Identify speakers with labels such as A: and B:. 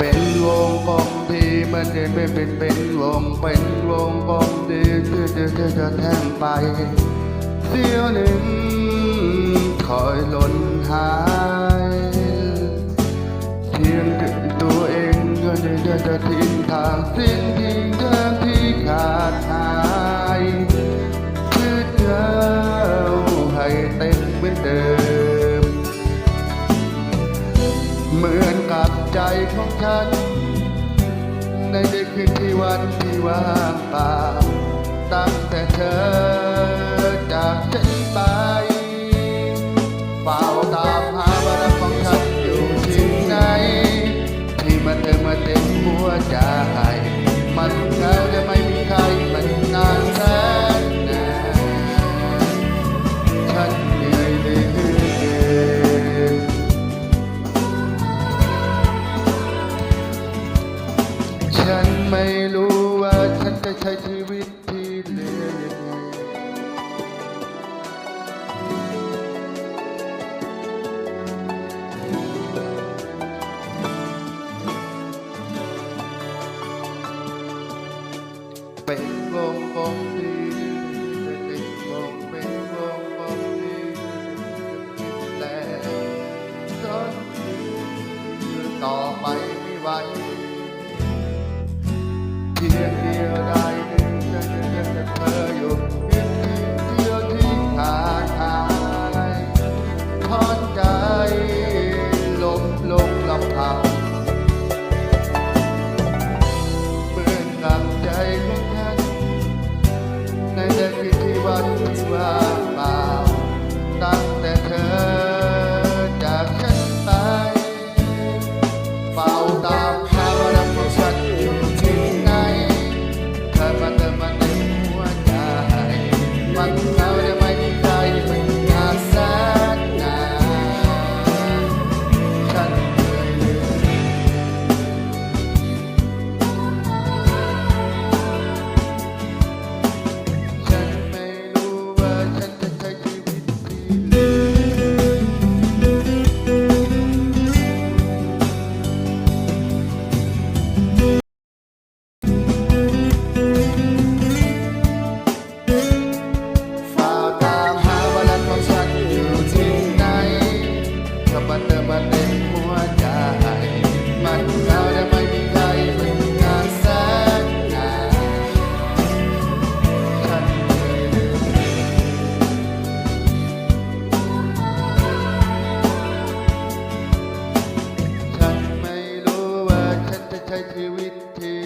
A: ป็นวงกลมดีมันจะไม่เป็นเป็นวงเป็นวงกลมที่จะจะจะจะแทงไปเสี้ยวหนึ่งคอยหล่นหายเทียงแต่ตัวเองก็จะจะจะทิ้งทางสิ้นทิ้ง เหมือนกับใจของฉัน ในเด็กคืนที่วันที่ว่างเปล่า จะใช้ชีวิตที่เหลืออยังไงเป็นวงกลมที่เป็นวงเป็นวงกลมที่แต่ตอนต่อไปไม่ไหวเพียงเดียวได้ Música tight with it.